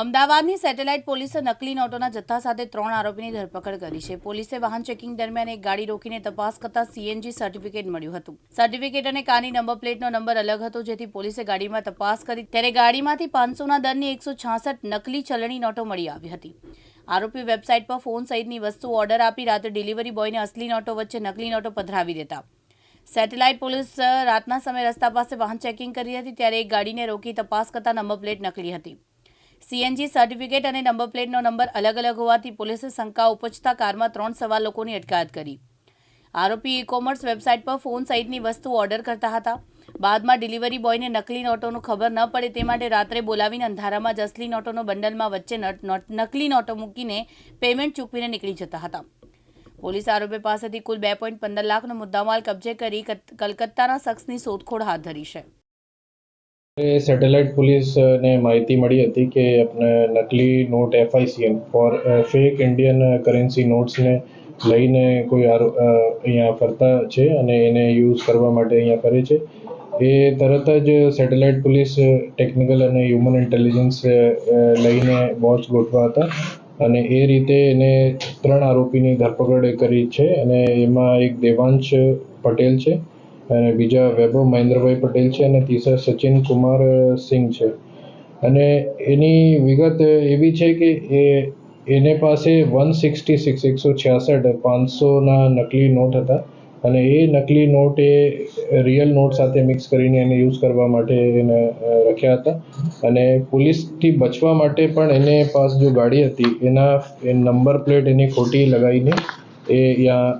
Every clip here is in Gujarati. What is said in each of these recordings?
અમદાવાદની સેટેલાઇટ પોલીસે નકલી નોટોના જથ્થા સાથે ત્રણ આરોપીની ધરપકડ કરી છે. પોલીસે વાહન ચેકિંગ દરમિયાન એક ગાડી રોકીને તપાસ કરતા સીએનજી સર્ટિફિકેટ મળ્યું હતું. સર્ટિફિકેટ અને કારની નંબર પ્લેટનો નંબર અલગ હતો, જેથી પોલીસે ગાડીમાં તપાસ કરી ત્યારે ગાડીમાંથી પાંચસોના દરની એકસો છાસઠ નકલી ચલણી નોટો મળી આવી હતી. આરોપી વેબસાઇટ પર ફોન સહિતની વસ્તુ ઓર્ડર આપી રાત્રે ડિલિવરી બોયને અસલી નોટો વચ્ચે નકલી નોટો પધરાવી દેતા. સેટેલાઇટ પોલીસ રાતના સમયે રસ્તા પાસે વાહન ચેકિંગ કરી હતી, ત્યારે એક ગાડીને રોકી તપાસ કરતા નંબર પ્લેટ નકલી હતી. સીએનજી સર્ટિફિકેટ અને નંબર પ્લેટનો નંબર અલગ અલગ હોવાથી પોલીસે શંકા ઉપજતા કારમાં ત્રણ સવા લોકોની અટકાયત કરી. આરોપી ઈ કોમર્સ વેબસાઇટ પર ફોન સહિતની વસ્તુ ઓર્ડર કરતા હતા. બાદમાં ડિલિવરી બોયને નકલી નોટોનું ખબર ન પડે તે માટે રાત્રે બોલાવીને અંધારામાં જ અસલી નોટોનો બંડલમાં વચ્ચે નકલી નોટો મૂકીને પેમેન્ટ ચૂકવીને નીકળી જતા હતા. પોલીસ આરોપી પાસેથી કુલ બે પોઈન્ટ પંદર લાખનો મુદ્દામાલ કબજે કરી કત- કલકત્તાના શખ્સની શોધખોળ હાથ ધરી છે. સેટેલાઇટ પોલીસને માહિતી મળી હતી કે આપણે નકલી note FICN for fake Indian currency નોટ્સને લઈને કોઈ અહીંયા ફરતા છે અને એને યુઝ કરવા માટે અહીંયા કરે છે. એ તરત જ સેટેલાઇટ પોલીસ ટેકનિકલ અને હ્યુમન ઇન્ટેલિજન્સ લઈને વોચ ગોઠવા હતા અને એ રીતે એને ત્રણ આરોપીની ધરપકડ કરી છે અને એમાં એક દેવાંશ પટેલ છે. અને બીજા વૈભવ મહેન્દ્રભાઈ પટેલ છે અને ત્રીજા સચિન કુમાર સિંઘ છે. અને એની વિગત એવી છે કે એ, એને પાસે વન સિક્સટી સિક્સ, એકસો છ્યાસઠ પાંચસોના નકલી નોટ હતા. અને એ નકલી નોટ એ રિયલ નોટ સાથે મિક્સ કરીને એને યુઝ કરવા માટે એને રખ્યા હતા. અને પોલીસથી બચવા માટે પણ એને પાસ જો ગાડી હતી, એના, એ નંબર પ્લેટ એની ખોટી લગાવીને એ ત્યાં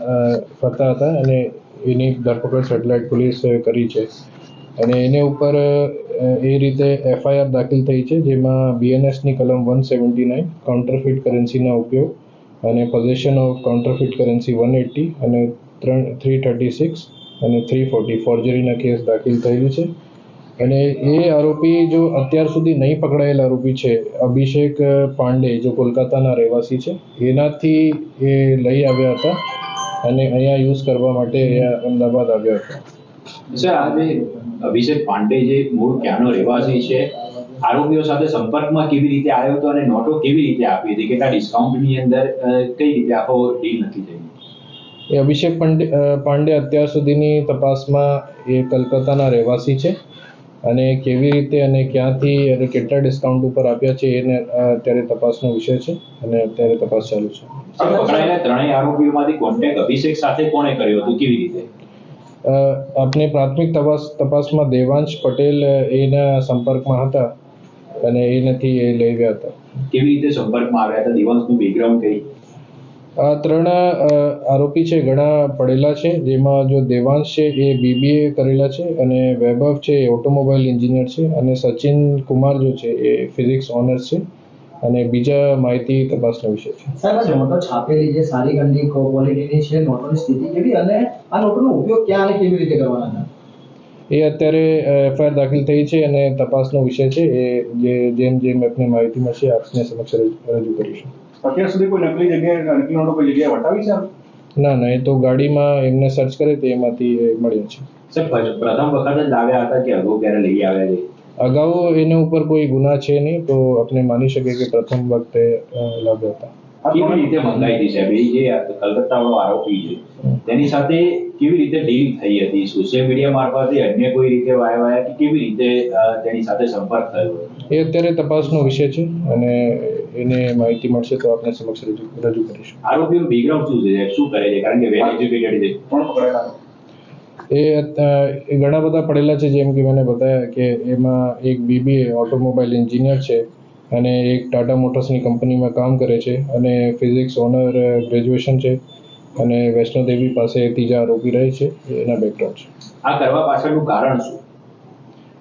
ફરતા હતા. અને એની ધરપકડ સેટેલાઇટ પોલીસે કરી છે. અને એને ઉપર એ રીતે એફઆઈઆર દાખલ થઈ છે, જેમાં બીએનએસની કલમ વન સેવન્ટી નાઇન કાઉન્ટરફિટ કરન્સીના ઉપયોગ અને possession of counterfeit currency one eighty અને ત્રણ થ્રી થર્ટી સિક્સ અને થ્રી ફોર્ટી ફોર્જરીના કેસ દાખલ થયેલું છે. અને એ આરોપી જો અત્યાર સુધી નહીં પકડાયેલ આરોપી છે, અભિષેક પાંડે, જો કોલકાતાના રહેવાસી છે, એનાથી એ લઈ આવ્યા હતા. અને અહીંયા યુઝ કરવા માટે અહીંયા અમદાવાદ આવ્યા હતા. સર આ જે અભિષેક પાંડે જે મૂળ ક્યાંનો રહેવાસી છે આરોપીઓ સાથે સંપર્કમાં કેવી રીતે આવ્યો હતો અને નોટો કેવી રીતે આપી હતી? કેટલા ડિસ્કાઉન્ટની અંદર કઈ રીતે આખો ડીલ નક્કી થઈ એ અભિષેક પાંડે પાંડે અત્યાર સુધીની તપાસમાં એ કલકત્તાના રહેવાસી છે. અને કેવી રીતે અને ક્યાંથી અને કેટલા ડિસ્કાઉન્ટ ઉપર આપ્યા છે એને અત્યારે તપાસનો વિષય છે અને અત્યારે તપાસ ચાલુ છે. પકડાયેલા ત્રણેય આરોપીઓમાંથી કોન્ટેક્ટ અભિષેક સાથે કોણે કર્યો હતો? કેવી રીતે? આપણે પ્રાથમિક તપાસ તપાસમાં દેવાંશ પટેલ એના સંપર્કમાં હતા અને એનાથી એ લઈ ગયા હતા. કેવી રીતે સંપર્કમાં આવ્યા હતા? દિવસનું બેકગ્રાઉન્ડ કઈ? આ ત્રણ આરોપી છે ઘણા પડેલા છે જેમાં જો દેવાંશ છે એ બીબીએ કરેલા છે અને વૈભવ છે એ ઓટોમોબાઈલ એન્જિનિયર છે અને સચિન કુમાર જો છે એ ફિઝિક્સ ઓનર્સ છે અને બીજા માહિતી તપાસના વિશે છે. સાહેબ નોટો છાપેલી છે સારી ગંદી ક્વોલિટીની છે નોટોની સ્થિતિ કેવી અને આ નોટોનો ઉપયોગ ક્યાં અને કેવી રીતે કરવાના એ અત્યારે એફઆઈઆર દાખલ થઈ છે અને તપાસનો વિષય છે એ જે જેમ જેમ આપને માહિતી મળશે આપને સમક્ષ રજૂ કરીશું. અત્યાર સુધી કોઈ નકલી જગ્યાએ નકલી નોટો કોઈ જગ્યાએ વટાવી છે ના ના એ તો ગાડીમાં એમને સર્ચ કરે તે એમાંથી એ મળ્યા છે. સર પ્રથમ વખત જ લાવ્યા હતા કે અગાઉ ક્યારે લઈ આવ્યા છે? અગાઉ એના ઉપર કોઈ ગુના છે નહીં તો આપણે માની શકીએ કે પ્રથમ વખતે લાવ્યા હતા. કેવી રીતે મંગાઈ હતી સાહેબ? એ જે કલકત્તા વાળો આરોપી છે તેની સાથે કેવી રીતે ડીલ થઈ હતી? સોશિયલ મીડિયા મારફતે અન્ય કોઈ રીતે વાયા વાયા કે કેવી રીતે તેની સાથે સંપર્ક થયો? એ અત્યારે તપાસનો વિષય છે અને એને માહિતી મળશે તો આપણે સમક્ષ રજૂ રજૂ કરીશું. આરોપીનું બેકગ્રાઉન્ડ શું છે? શું કરે છે? કારણ કે વેલ એજ્યુકેટેડ છે. કોણ પકડાયેલા એ ઘણા બધા પડેલા છે જેમ કે મને બતાવ્યા કે એમાં એક બીબીએ ઓટોમોબાઈલ એન્જિનિયર છે અને એક ટાટા મોટર્સની કંપનીમાં કામ કરે છે અને ફિઝિક્સ ઓનર ગ્રેજ્યુએશન છે અને વૈષ્ણોદેવી પાસે ત્રીજા આરોપી રહે છે. એના બેકગ્રાઉન્ડ છે. આ કરવા પાછળનું કારણ શું?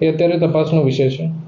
એ અત્યારે તપાસનો વિષય છે.